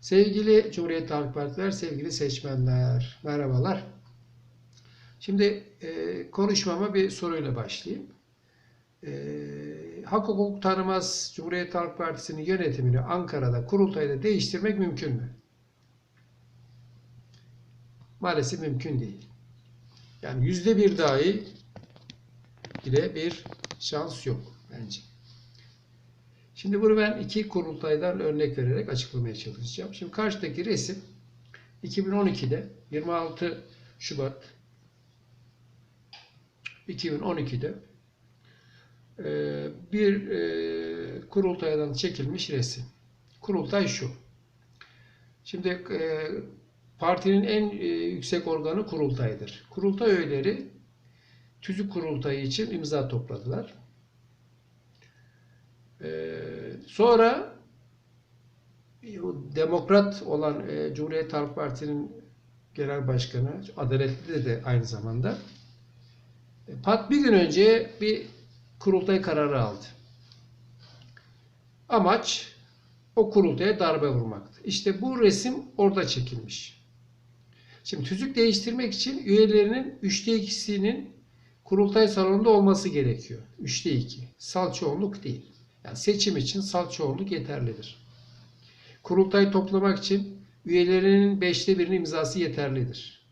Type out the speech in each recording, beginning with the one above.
Sevgili Cumhuriyet Halk Partiler, sevgili seçmenler, merhabalar. Şimdi e, konuşmama bir soruyla başlayayım. E, hak hukuk tanımaz Cumhuriyet Halk Partisi'nin yönetimini Ankara'da, kurultayda değiştirmek mümkün mü? Maalesef mümkün değil. Yani yüzde bir dahi bile bir şans yok bence. Şimdi bunu ben iki kurultaydan örnek vererek açıklamaya çalışacağım. Şimdi karşıdaki resim 2012'de 26 Şubat 2012'de e, bir e, kurultaydan çekilmiş resim. Kurultay şu. Şimdi e, partinin en yüksek organı kurultaydır. Kurultay üyeleri tüzük kurultayı için imza topladılar. Ee, sonra demokrat olan e, Cumhuriyet Halk Partisi'nin genel başkanı, adaletli de, de aynı zamanda e, Pat bir gün önce bir kurultay kararı aldı. Amaç o kurultaya darbe vurmaktı. İşte bu resim orada çekilmiş. Şimdi tüzük değiştirmek için üyelerinin üçte ikisinin kurultay salonunda olması gerekiyor. Üçte iki. Sal çoğunluk değil. Yani seçim için sal çoğunluk yeterlidir. Kurultay toplamak için üyelerinin beşte birinin imzası yeterlidir.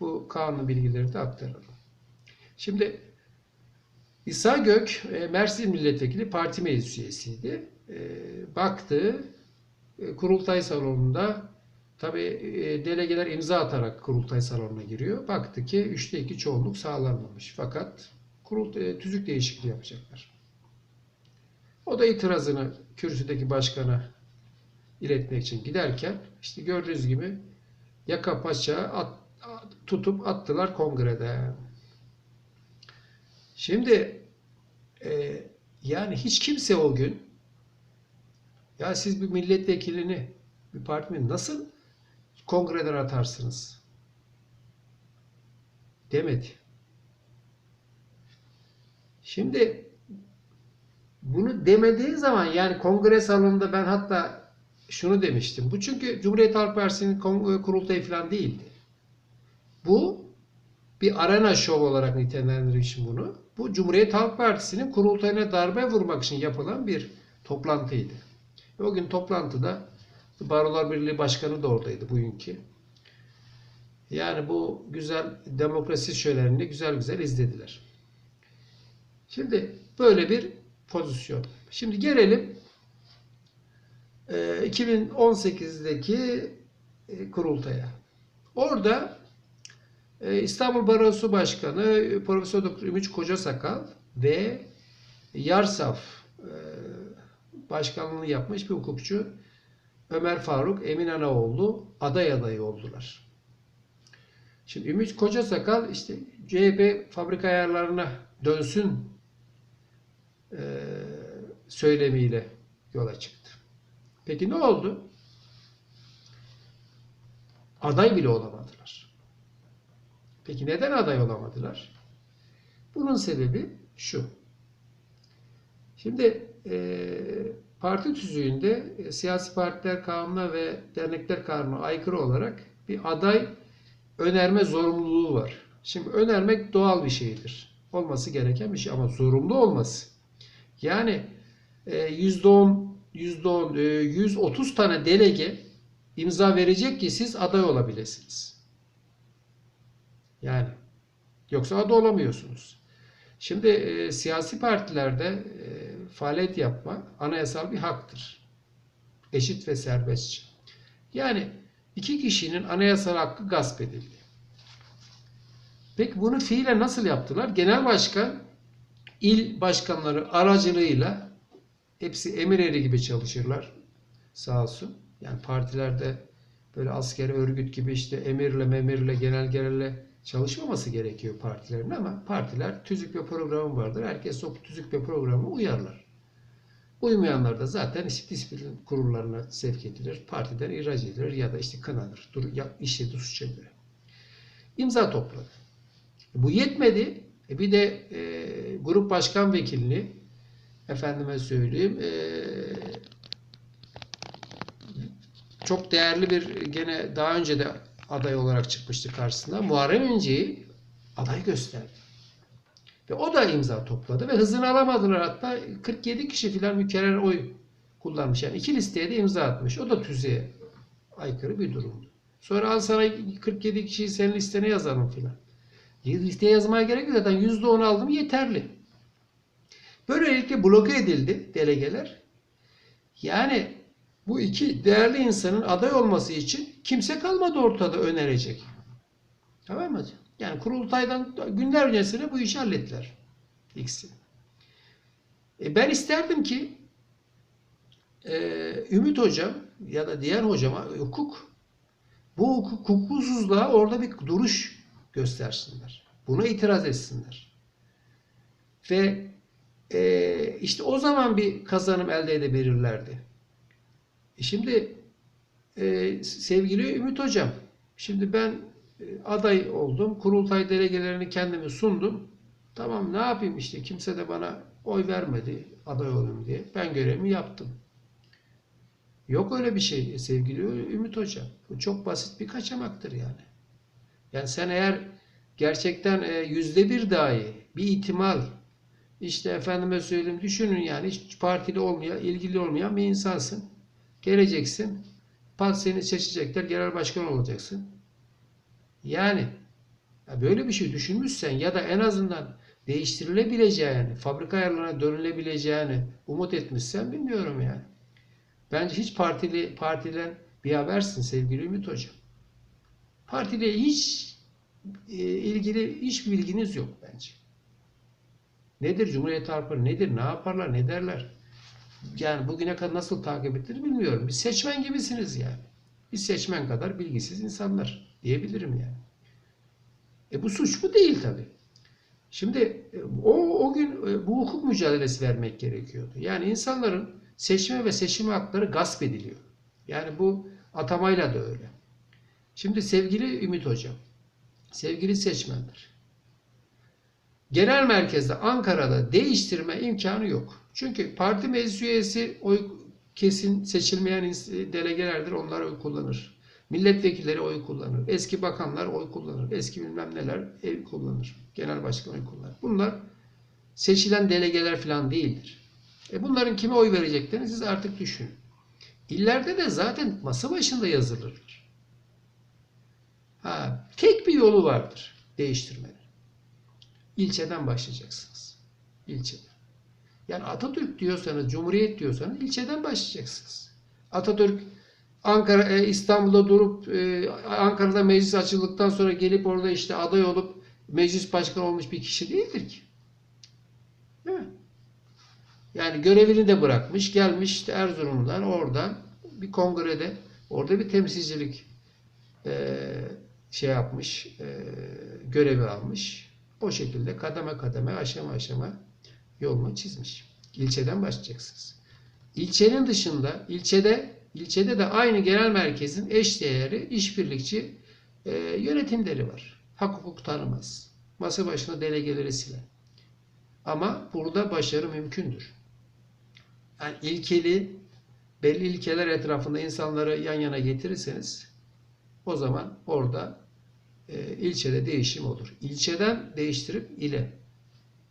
Bu kanun bilgileri de aktaralım. Şimdi İsa Gök, e, Mersin Milletvekili parti meclis üyesiydi. E, Baktı, e, kurultay salonunda tabi delegeler imza atarak kurultay salonuna giriyor. Baktı ki üçte iki çoğunluk sağlanmamış. Fakat kurultay, tüzük değişikliği yapacaklar. O da itirazını kürsüdeki başkana iletmek için giderken işte gördüğünüz gibi yaka paça at, at- tutup attılar kongrede. Şimdi e, yani hiç kimse o gün ya siz bir milletvekilini bir partinin nasıl kongreden atarsınız demedi. Şimdi bunu demediği zaman yani kongre salonunda ben hatta şunu demiştim. Bu çünkü Cumhuriyet Halk Partisi'nin kurultayı falan değildi. Bu bir arena şov olarak nitelendirir bunu. Bu Cumhuriyet Halk Partisi'nin kurultayına darbe vurmak için yapılan bir toplantıydı. O gün toplantıda Barolar Birliği Başkanı da oradaydı bugünkü. Yani bu güzel demokrasi şölenini güzel güzel izlediler. Şimdi böyle bir pozisyon. Şimdi gelelim e, 2018'deki e, kurultaya. Orada e, İstanbul Barosu Başkanı e, Profesör Doktor Ümit Kocasakal ve Yarsaf e, başkanlığını yapmış bir hukukçu Ömer Faruk Emin Anaoğlu aday adayı oldular. Şimdi Ümit Kocasakal işte CHP fabrika ayarlarına dönsün e, söylemiyle yola çıktı. Peki ne oldu? Aday bile olamadılar. Peki neden aday olamadılar? Bunun sebebi şu. Şimdi e, parti tüzüğünde e, siyasi partiler kanununa ve dernekler kanununa aykırı olarak bir aday önerme zorunluluğu var. Şimdi önermek doğal bir şeydir. Olması gereken bir şey ama zorunlu olması. Yani e, %10, %10, e, 130 tane delege imza verecek ki siz aday olabilirsiniz. Yani yoksa aday olamıyorsunuz. Şimdi e, siyasi partilerde e, faaliyet yapma anayasal bir haktır. Eşit ve serbestçe. Yani iki kişinin anayasal hakkı gasp edildi. Peki bunu fiilen nasıl yaptılar? Genel başkan il başkanları aracılığıyla hepsi emir eri gibi çalışırlar. Sağ olsun. Yani partilerde böyle asker örgüt gibi işte emirle memirle genelgelerle çalışmaması gerekiyor partilerin ama partiler tüzük ve programı vardır. Herkes o tüzük ve programı uyarlar. Uymayanlar da zaten işte disiplin kurullarına sevk edilir. Partiden ihraç edilir ya da işte kınanır. Dur, ya, işlediği suça göre. İmza topladı. Bu yetmedi. E bir de e, grup başkan vekilini efendime söyleyeyim e, çok değerli bir gene daha önce de aday olarak çıkmıştı karşısına. Muharrem İnce'yi aday gösterdi. Ve o da imza topladı ve hızını alamadılar hatta 47 kişi filan mükerrer oy kullanmış. Yani iki listeye de imza atmış. O da tüzüğe aykırı bir durumdu. Sonra al sana 47 kişiyi senin listene yazalım filan. Listeye yazmaya gerek yok zaten %10 aldım yeterli. Böylelikle bloke edildi delegeler. Yani bu iki değerli insanın aday olması için kimse kalmadı ortada önerecek. Tamam mı? Yani kurultaydan günler öncesine bu işi hallettiler. İkisi. E ben isterdim ki e, Ümit Hocam ya da diğer hocama hukuk bu hukuk, hukuksuzluğa orada bir duruş göstersinler. Buna itiraz etsinler. Ve e, işte o zaman bir kazanım elde edebilirlerdi. E şimdi e, sevgili Ümit Hocam, şimdi ben e, aday oldum. Kurultay delegelerini kendimi sundum. Tamam ne yapayım işte kimse de bana oy vermedi aday olayım diye. Ben görevimi yaptım. Yok öyle bir şey sevgili Ümit Hocam. Bu çok basit bir kaçamaktır yani. Yani sen eğer gerçekten e, yüzde bir dahi bir ihtimal işte efendime söyleyeyim düşünün yani hiç partili olmayan, ilgili olmayan bir insansın. Geleceksin. Parti seni seçecekler. Genel başkan olacaksın. Yani ya böyle bir şey düşünmüşsen ya da en azından değiştirilebileceğini, fabrika ayarlarına dönülebileceğini umut etmişsen bilmiyorum yani. Bence hiç partili partiden bir habersin sevgili Ümit Hocam. Partiyle hiç e, ilgili hiç bilginiz yok bence. Nedir Cumhuriyet Halk Partisi? Nedir? Ne yaparlar? Ne derler? Yani bugüne kadar nasıl takip ettiğini bilmiyorum. Bir seçmen gibisiniz yani. Bir seçmen kadar bilgisiz insanlar diyebilirim yani. E bu suç mu değil tabi. Şimdi e, o, o gün e, bu hukuk mücadelesi vermek gerekiyordu. Yani insanların seçme ve seçim hakları gasp ediliyor. Yani bu atamayla da öyle. Şimdi sevgili Ümit Hocam, sevgili seçmenler, genel merkezde Ankara'da değiştirme imkanı yok. Çünkü parti meclis üyesi oy kesin seçilmeyen delegelerdir. Onlar oy kullanır. Milletvekilleri oy kullanır. Eski bakanlar oy kullanır. Eski bilmem neler ev kullanır. Genel başkan oy kullanır. Bunlar seçilen delegeler falan değildir. E bunların kime oy vereceklerini siz artık düşünün. İllerde de zaten masa başında yazılırlar. Ha, tek bir yolu vardır değiştirmenin. İlçeden başlayacaksınız. İlçeden. Yani Atatürk diyorsanız, Cumhuriyet diyorsanız ilçeden başlayacaksınız. Atatürk Ankara, e, İstanbul'da durup e, Ankara'da meclis açıldıktan sonra gelip orada işte aday olup meclis başkanı olmuş bir kişi değildir ki. Değil mi? Yani görevini de bırakmış, gelmiş işte Erzurum'dan oradan bir kongrede orada bir temsilcilik e, şey yapmış, e, görevi almış. O şekilde kademe kademe, aşama aşama yolunu çizmiş. İlçeden başlayacaksınız. İlçenin dışında, ilçede ilçede de aynı genel merkezin eş değeri, işbirlikçi e, yönetimleri var. Hak hukuk tanımaz. Masa başına delegeleri siler. Ama burada başarı mümkündür. Yani ilkeli, belli ilkeler etrafında insanları yan yana getirirseniz o zaman orada e, ilçede değişim olur. İlçeden değiştirip ile,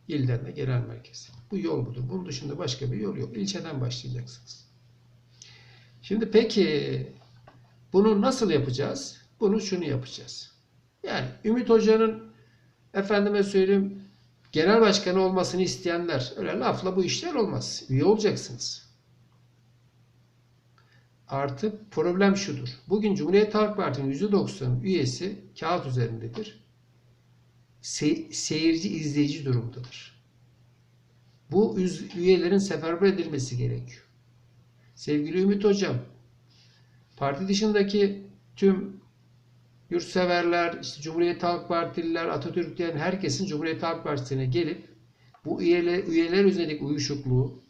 ilden de genel merkez. Bu yol budur. Bunun dışında başka bir yol yok. İlçeden başlayacaksınız. Şimdi peki bunu nasıl yapacağız? Bunu şunu yapacağız. Yani Ümit Hoca'nın efendime söyleyeyim genel başkanı olmasını isteyenler öyle lafla bu işler olmaz. Üye olacaksınız. Artı problem şudur. Bugün Cumhuriyet Halk Partisi'nin %90 üyesi kağıt üzerindedir. Se seyirci, izleyici durumdadır. Bu üyelerin seferber edilmesi gerekiyor. Sevgili Ümit Hocam, parti dışındaki tüm yurtseverler, işte Cumhuriyet Halk Partililer, Atatürklerin herkesin Cumhuriyet Halk Partisi'ne gelip bu üyeler, üyeler üzerindeki uyuşukluğu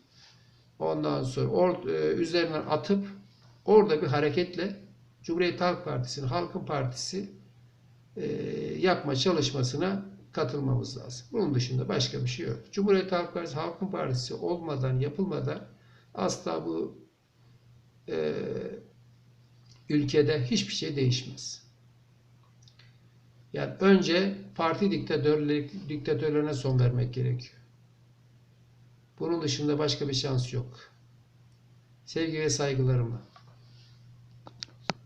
ondan sonra or, e, üzerinden atıp orada bir hareketle Cumhuriyet Halk Partisi'nin, Halkın Partisi e, yapma çalışmasına katılmamız lazım. Bunun dışında başka bir şey yok. Cumhuriyet Halk Partisi, Halkın Partisi olmadan, yapılmadan asla bu e, ülkede hiçbir şey değişmez. Yani önce parti diktatörlerine son vermek gerekiyor. Bunun dışında başka bir şans yok. Sevgi ve saygılarımla.